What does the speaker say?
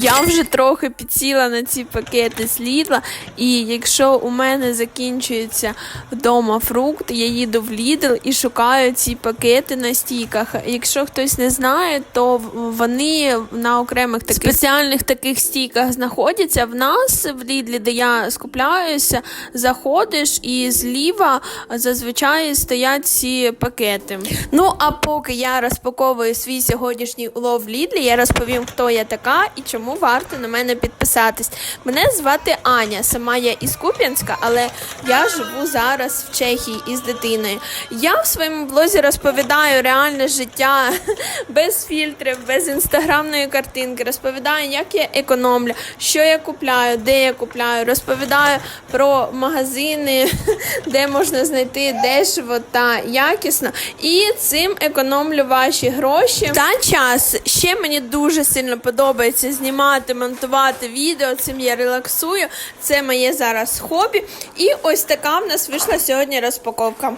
Я вже трохи підсіла на ці пакети з Лідла, і якщо у мене закінчується вдома фрукт, я їду в Лідл і шукаю ці пакети на стійках. Якщо хтось не знає, то вони на окремих таких спеціальних таких стійках знаходяться. В нас в Лідлі, де я скупляюся, заходиш і зліва зазвичай стоять ці пакети. Ну а поки я розпаковую свій сьогоднішній улов в Лідлі, я розповім, хто я така і чому варто на мене підписатись. Мене звати Аня, сама я із Куп'янська, але я живу зараз в Чехії із дитиною. Я в своєму блозі розповідаю реальне життя без фільтрів, без інстаграмної картинки. Розповідаю, як я економлю, що я купляю, де я купляю. Розповідаю про магазини, де можна знайти дешево та якісно. І цим економлю ваші гроші та час. Ще мені дуже сильно подобається знімати, монтувати відео. Цим я релаксую. Це моє зараз хобі. І ось така в нас вийшла сьогодні розпаковка.